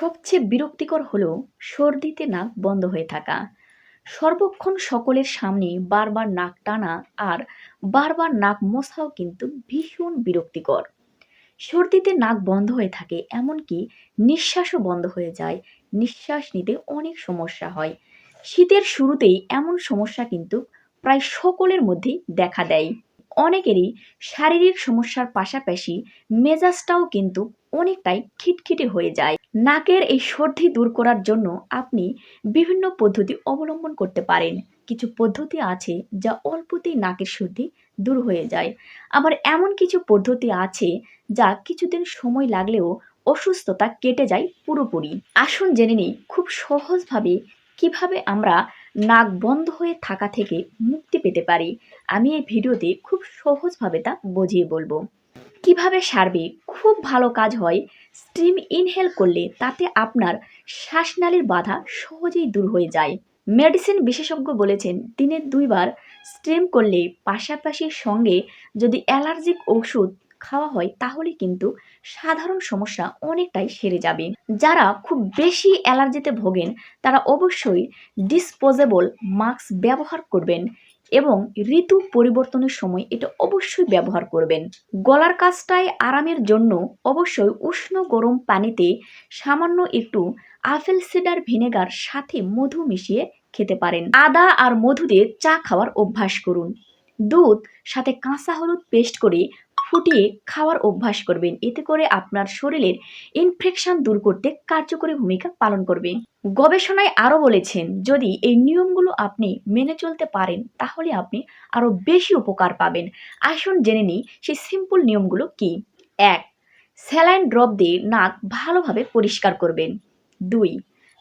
সবচেয়ে বিরক্তিকর হলো সর্দিতে নাক বন্ধ হয়ে থাকা। সর্বক্ষণ সকলের সামনে বারবার নাক টানা আর বারবার নাক মশাও কিন্তু ভীষণ বিরক্তিকর। সর্দিতে নাক বন্ধ হয়ে থাকে এমনকি নিঃশ্বাসও বন্ধ হয়ে যায়। নিঃশ্বাস নিতে অনেক সমস্যা হয়। শীতের শুরুতেই এমন সমস্যা কিন্তু প্রায় সকলের মধ্যেই দেখা দেয়। অনেকেরই শারীরিক সমস্যার পাশাপাশি মেজাজটাও কিন্তু অনেকটাই খিটখিটে হয়ে যায়। নাকের এই সর্দি দূর করার জন্য আপনি বিভিন্ন পদ্ধতি অবলম্বন করতে পারেন। কিছু পদ্ধতি আছে যা অল্পতেই নাকের সর্দি দূর হয়ে যায়। আবার এমন কিছু পদ্ধতি আছে যা কিছুদিন সময় লাগলেও অসুস্থতা কেটে যায় পুরোপুরি। আসুন জেনে নিই খুব সহজভাবে কীভাবে আমরা নাক বন্ধ হয়ে থাকা থেকে মুক্তি পেতে পারি। আমি এই ভিডিওতে খুব সহজভাবে তা বুঝিয়ে বলব। কীভাবে সারবে? খুব ভালো কাজ হয় স্টিম ইনহেল করলে তাতে আপনার শ্বাসনালীর বাধা সহজেই দূর হয়ে যায়। মেডিসিন বিশেষজ্ঞ বলেছেন, দিনে দুইবার স্টিম করলে পাশাপাশি সঙ্গে যদি অ্যালার্জিক ওষুধ খাওয়া হয়, তাহলে কিন্তু সাধারণ সমস্যা অনেকটাই সেরে যাবে। যারা খুব বেশি অ্যালার্জিতে ভোগেন, তারা অবশ্যই ডিসপোজেবল মাস্ক ব্যবহার করবেন। এবং ঋতু পরিবর্তনের সময় এটা অবশ্যই ব্যবহার করবেন। গলার কাজটায় আরামের জন্য অবশ্যই উষ্ণ গরম পানিতে সামান্য একটু আপেল সিডার ভিনেগার সাথে মধু মিশিয়ে খেতে পারেন। আদা আর মধু দিয়ে চা খাওয়ার অভ্যাস করুন। দুধ, সাথে কাঁচা হলুদ পেস্ট করে ফুটিয়ে খাওয়ার অভ্যাস করবেন। এতে করে আপনার শরীরের ইনফেকশন দূর করতে কার্যকরী ভূমিকা পালন করবে। গবেষণায় আরও বলেছেন, যদি এই নিয়মগুলো আপনি মেনে চলতে পারেন, তাহলে আপনি আরও বেশি উপকার পাবেন। আসুন জেনে নিই সেই সিম্পল নিয়মগুলো কি। এক, স্যালাইন ড্রপ দিয়ে নাক ভালোভাবে পরিষ্কার করবেন। দুই,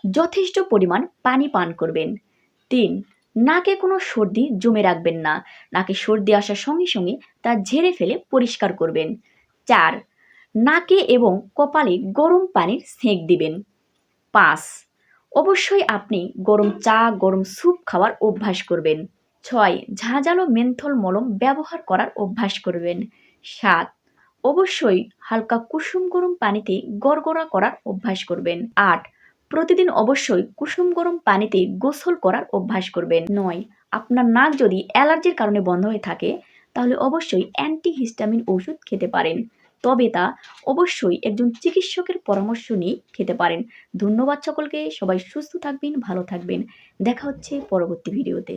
যথেষ্ট পরিমাণ পানি পান করবেন। তিন নাকে কোনো সর্দি জমে রাখবেন না। নাকে সর্দি আসার সঙ্গে সঙ্গে তা ঝেড়ে ফেলে পরিষ্কার করবেন। চার, নাকে এবং কপালে গরম পানির সেঁক দিবেন। পাঁচ, অবশ্যই আপনি গরম চা, গরম স্যুপ খাওয়ার অভ্যাস করবেন। ছয়, ঝাঁঝালো মেন্থল মলম ব্যবহার করার অভ্যাস করবেন। সাত, অবশ্যই হালকা কুসুম গরম পানিতে গড়গড়া করার অভ্যাস করবেন। আট প্রতিদিন অবশ্যই কুসুম গরম পানিতে গোসল করার অভ্যাস করবেন। নয়, আপনার নাক যদি অ্যালার্জির কারণে বন্ধ হয়ে থাকে, তাহলে অবশ্যই অ্যান্টিহিস্টামিন ওষুধ খেতে পারেন। তবে তা অবশ্যই একজন চিকিৎসকের পরামর্শ নিয়ে খেতে পারেন। ধন্যবাদ সকলকে, সবাই সুস্থ থাকবেন, ভালো থাকবেন। দেখা হচ্ছে পরবর্তী ভিডিওতে।